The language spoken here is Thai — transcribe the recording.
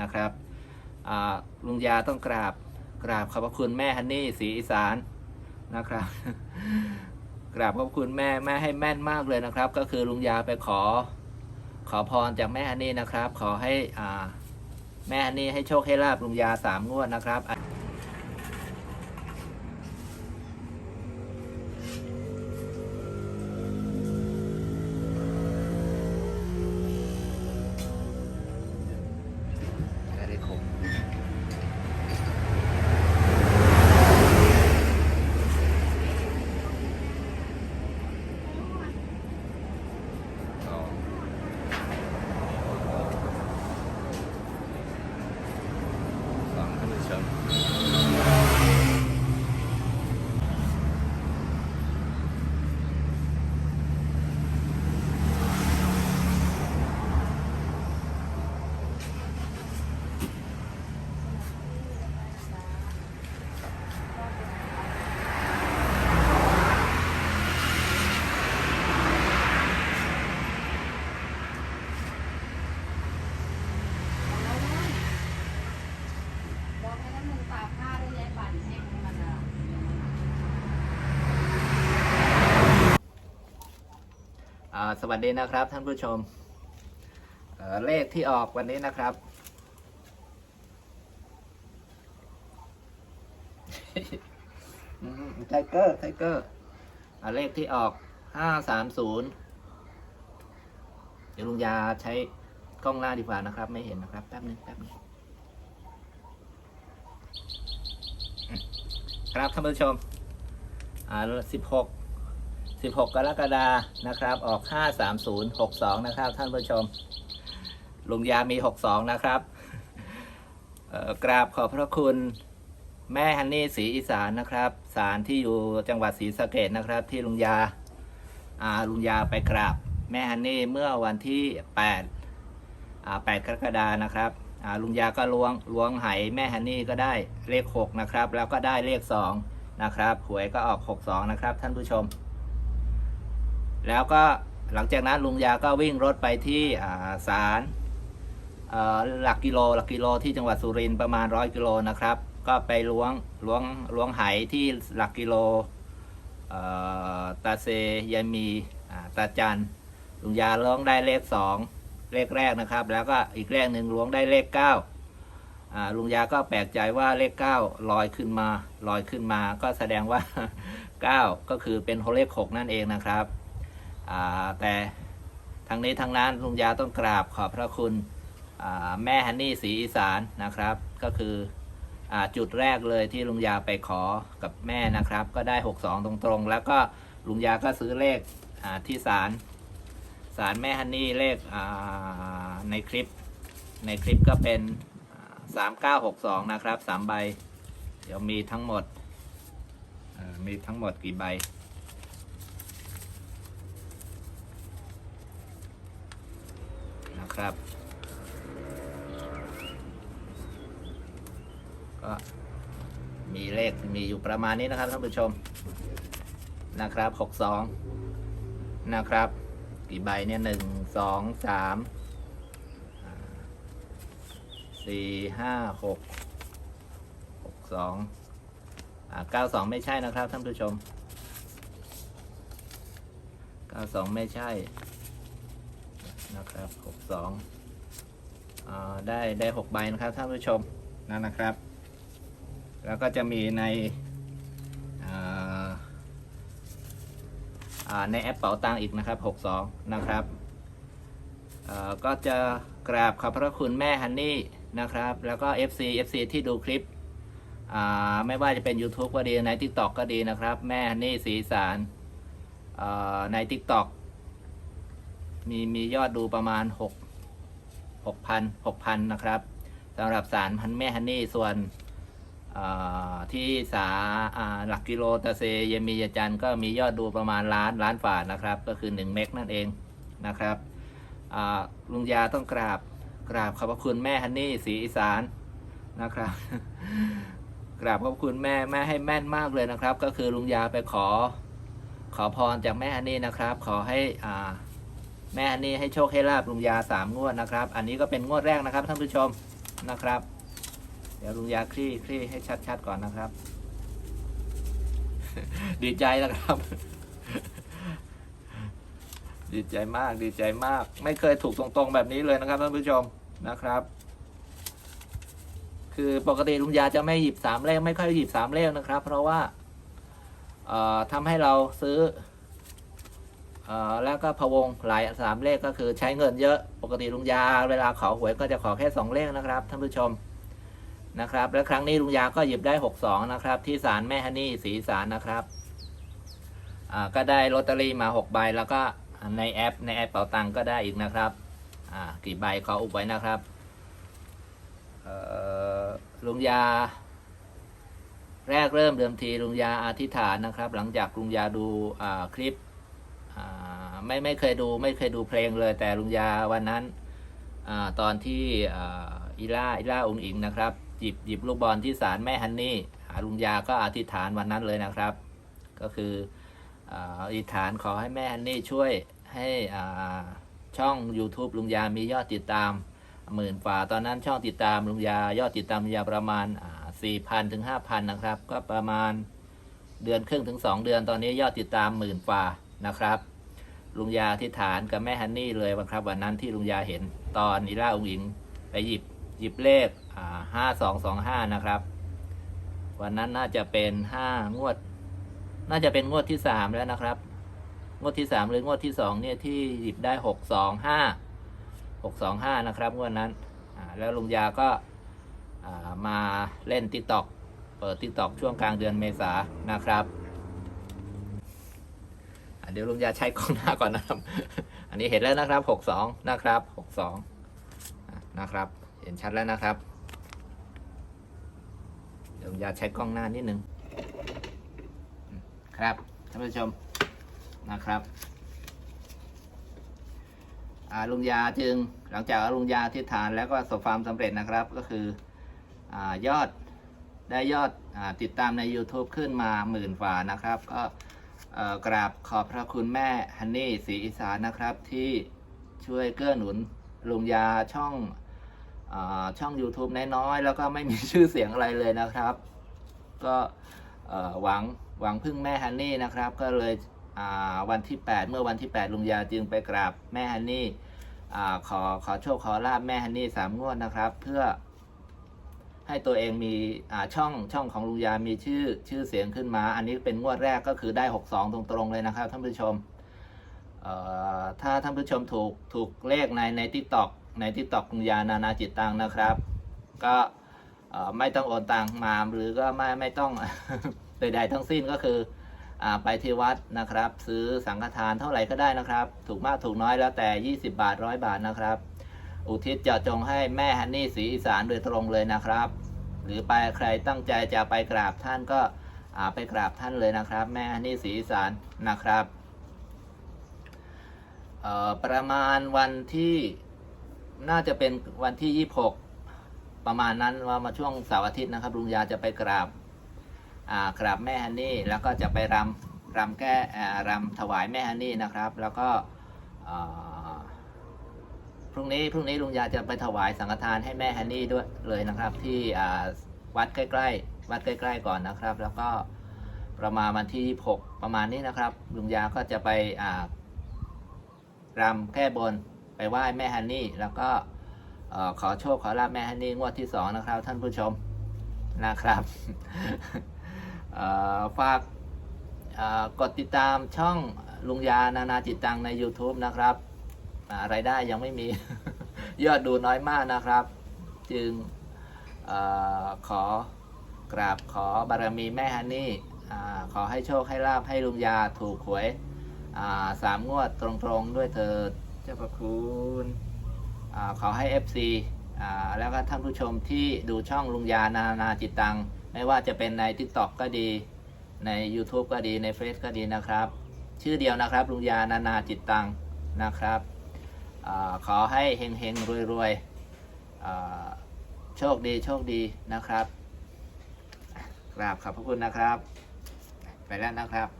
นะครับลุงยาต้องกราบกราบขอบพระคุณแม่ฮันนี่สีอีสานนะครับ กราบขอบคุณแม่แม่ให้แม่นมากเลยนะครับ ก็คือลุงยาไปขอ ขอพรจากแม่ฮันนี่นะครับ ขอให้แม่ฮันนี่ให้โชคให้ลาบลุงยาสามงวดนะครับ สวัสดีนะครับท่านผู้ชมเเลขที่ออกวันนี้นะครับ ไทเกอร์ ไทเกอร์เลขที่ออกห้าสามศูนย์เดี๋ยวลุงยาใช้กล้องหน้าดีกว่านะครับ ไม่เห็นนะครับ แป๊บนึงแป๊บนึงครับท่านผู้ชมอ่าสิบหก สิบหกกรกฎานะครับ ออกห้าสามศูนย์หกสองนะครับ ท่านผู้ชม ลุงยามีหกสองนะครับกราบขอบพระคุณแม่ฮันนี่ศรีอีสานนะครับศาลที่อยู่จังหวัดศรีสะเกดนะครับ ที่ลุงยาอ่าลุงยาไปกราบแม่ฮันนี่เมื่อวันที่8อ่า8กรกฎานะครับอ่าลุงยาก็ล้วงล้วงไหแม่ฮันนี่ก็ได้เลข 6 นะครับ แล้วก็ได้เลข 2 นะครับหวยก็ออก 62 นะครับ ท่านผู้ชม แล้วก็หลังจากนั้นลุงยาก็วิ่งรถไปที่ศาลหลักกิโลหลักกิโลที่จังหวัดสุรินทร์ประมาณร้อยกิโลนะครับ ก็ไปล้วงล้วงล้วงไหที่หลักกิโลตาเซยามีตาจันลุงยาล้วงได้เลขสองเลขแรกนะครับ แล้วก็อีกเลขหนึ่งล้วงได้เลขเก้าลุงยาก็แปลกใจว่าเลขเก้าลอยขึ้นมาลอยขึ้นมา ก็แสดงว่าเก้าก็คือเป็นเลขหกนั่นเองนะครับ แต่ทั้งนี้ทั้งนั้นลุงยาต้องกราบขอบพระคุณแม่ฮันนี่ศรีอีสานนะครับ ก็คืออจุดแรกเลยที่ลุงยาไปขอกับแม่นะครับ ก็ได้ 62 ตรงๆ แล้วก็ลุงยาก็ซื้อเลขที่ศาลศาลแม่ฮันนี่เลขในคลิป ในคลิปก็เป็นอ่า3962 นะครับ 3 ใบ เดี๋ยวมีทั้งหมดมีทั้งหมดกี่ใบ นะครับก็มีเลขมีอยู่ประมาณนี้นะครับท่านผู้ชมนะครับหกสองนะครับ กี่ใบเนี่ยหนึ่งสองสามอ่าสี่ห้าหกหกสองอ่าเก้าสองไม่ใช่นะครับท่านผู้ชมเก้าสองไม่ใช่ นะครับหกสองได้ได้หกใบนะครับท่านผู้ชมนั่นนะครับ แล้วก็จะมีในในแอปเป๋าตังอีกนะครับ 62 นะครับก็จะกราบขอบพระคุณแม่ฮันนี่นะครับ แล้วก็ FC FC ที่ดูคลิป ไม่ว่าจะเป็น YouTube ก็ดีใน TikTok ก็ดีนะครับ แม่ฮันนี่สีสารใน TikTok มีมียอดดูประมาณ 6 6,000 6,000 นะครับสำหรับสารพันแม่ฮันนี่ส่วนที่สาหลักกิโลตะเซเยมียจันก็มียอดดูประมาณล้านล้านฝ่านะครับ ก็คือ 1 เมกนั่นเองนะครับลุงยาต้องกราบกราบขอบพระคุณแม่ฮันนี่สีอีสานนะครับ กราบขอบคุณแม่แม่ให้แม่นมากเลยนะครับ ก็คือลุงยาไปขอขอพรจากแม่ฮันนี่นะครับ ขอให้อ่า แม่ฮันนี่ให้โชคให้ลาบลุงยาสามงวดนะครับ อันนี้ก็เป็นงวดแรกนะครับท่านผู้ชมนะครับ เดี๋ยวลุงยาคลี่คลี่ให้ชัดๆก่อนนะครับ ดีใจนะครับ ดีใจมากดีใจมาก ไม่เคยถูกตรงๆแบบนี้เลยนะครับท่านผู้ชมนะครับ คือปกติลุงยาจะไม่หยิบสามเลขไม่ค่อยหยิบสามเลขนะครับ เพราะว่าเอ่อทำให้เราซื้อ แล้วก็พะวงหลายสามเลขก็คือใช้เงินเยอะปกติลุงยา เวลาขอหวยก็จะขอแค่สองเลขนะครับท่านผู้ชมนะครับ และครั้งนี้ลุงยาก็หยิบได้หกสองนะครับ ที่ศาลแม่ฮันนี่ศรีศาลนะครับก็ได้ลอตเตอรี่มาหกใบแล้วก็ในแอปในแอปเป๋าตังก็ได้อีกนะครับกี่ใบขออุบไว้นะครับลุงยา แรกเริ่มเดิมทีลุงยาอธิษฐานนะครับ หลังจากลุงยาดูคลิป ไม่ไม่เคยดูไม่เคยดูเพลงเลย แต่ลุงยาวันนั้นอตอนที่อีล่าอีล่าองค์อิงนะครับหยิบหยิบลูกบอลที่ศาลแม่ฮันนี่อ่าลุงยาก็อธิษฐานวันนั้นเลยนะครับ ก็คืออธิษฐานขอให้แม่ฮันนี่ช่วยให้ช่อง YouTube ลุงยามียอดติดตามหมื่นฝ่าตอนนั้นช่องติดตามลุงยายอดติดตามลุงยาประมาณสี่พันถึงห้าพันนะครับ ก็ประมาณเดือนครึ่งถึงสองเดือนตอนนี้ยอดติดตามหมื่นฝ่านะครับ ลุงยาอธิษฐานกับแม่ฮันนี่เลยวันครับ วันนั้นที่ลุงยาเห็นตอนอีล่าองค์หญิงไปหยิบหยิบเลขห้าสองสองห้านะครับ วันนั้นน่าจะเป็นห้างวด น่าจะเป็นงวดที่สามแล้วนะครับ งวดที่สามหรืองวดที่สองเนี่ยที่หยิบได้หกสองห้าหกสองห้านะครับงวดนั้นแล้วลุงยาก็ามาเล่นติ๊กต็อกเปิดติ๊กต็อกช่วงกลางเดือนเมษานะครับ เดี๋ยวลุงยาใช้กล้องหน้าก่อนนะครับ อันนี้เห็นแล้วนะครับหกสองนะครับหกสองนะครับ เห็นชัดแล้วนะครับ เดี๋ยวลุงยาใช้กล้องหน้านิดนึงครับท่านผู้ชมนะครับลุงยาจึงหลังจากลุงยาที่ฐานแล้วก็สบความสำเร็จนะครับก็คืออยอดได้ยอดอติดตามใน YouTube ขึ้นมาหมื่นฝ่านะครับ ก็ กราบขอบพระคุณแม่ฮันนี่ศรีอีสานนะครับ ที่ช่วยเกื้อหนุนลุงยาช่องอช่อง YouTube น้อยๆ แล้วก็ไม่มีชื่อเสียงอะไรเลยนะครับ ก็หวังหวังพึ่งแม่ฮันนี่นะครับ ก็เลยวันที่ 8 เมื่อวันที่ 8 ลุงยาจึงไปกราบแม่ฮันนี่อขอขอโชคขอลาบแม่ฮันนี่สามงวดนะครับ เพื่อ ให้ตัวเองมีช่องช่องของลุงยามีชื่อชื่อเสียงขึ้นมา อันนี้เป็นงวดแรกก็คือได้ 62 ตรงๆเลยนะครับท่านผู้ชมถ้าท่านผู้ชมถูกถูกเลขในในทิกตอกในทิกตอกลุงยานานาจิตตังนะครับ ก็ไม่ต้องโอนตังมาหรือก็ไม่ไม่ต้องใดๆทั้งสิ้นก็คืออไปที่วัดนะครับ ซื้อสังฆทานเท่าไหร่ก็ได้นะครับ ถูกมากถูกน้อยแล้วแต่ 20 บาทร้อยบาทนะครับ อุทิศเจาะจงให้แม่ฮันนี่ศรีอีสานโดยตรงเลยนะครับ รือไปใครตั้งใจจะไปกราบท่านก็ไปกราบท่านเลยนะครับ แม่ฮันนี่ศรีสานนะครับประมาณวันที่น่าจะเป็นวันที่ 26 ประมาณนั้นว่ามาช่วงเสาร์อาทิตย์นะครับลุงยาจะไปกราบกราบแม่ฮันนี่แล้วก็จะไปรำรำแก้อ่รำถวายแม่ฮันนี่นะครับ แล้วก็ พรุ่งนี้พรุ่งนี้ลุงยาจะไปถวายสังฆทานให้แม่ฮันนี่ด้วยเลยนะครับ ที่วัดใกล้ๆวัดใกล้ๆก่อนนะครับ แล้วก็ประมาณวันที่6ประมาณนี้นะครับ ลุงยาก็จะไปรำแก้บนไปไหว้แม่ฮันนี่ แล้วก็ขอโชคขอลาบแม่ฮันนี่งวดที่สองนะครับ ท่านผู้ชมนะครับฝากกดติดตามช่องลุงยานานาจิตตังใน YouTube นะครับ รายได้ยังไม่มี ยอดดูน้อยมากนะครับ จึงอขอกราบขอบารมีแม่ฮันนี่ขอให้โชคให้ลาบให้ลุงยาถูกหวยสามงวดตรงๆด้วยเธอเจ้าประคุณอขอให้ FC แล้วก็ท่านผู้ชมที่ดูช่องลุงยานานาจิตตัง ไม่ว่าจะเป็นใน TikTok ก็ดีใน YouTube ก็ดีในเฟซก็ดีนะครับ ชื่อเดียวนะครับลุงยานานาจิตตังนะครับ ขอให้เฮงเฮงรวยรวยๆโชคดีโชคดีนะครับกราบขอบพระคุณนะครับ ไปแล้วนะครับ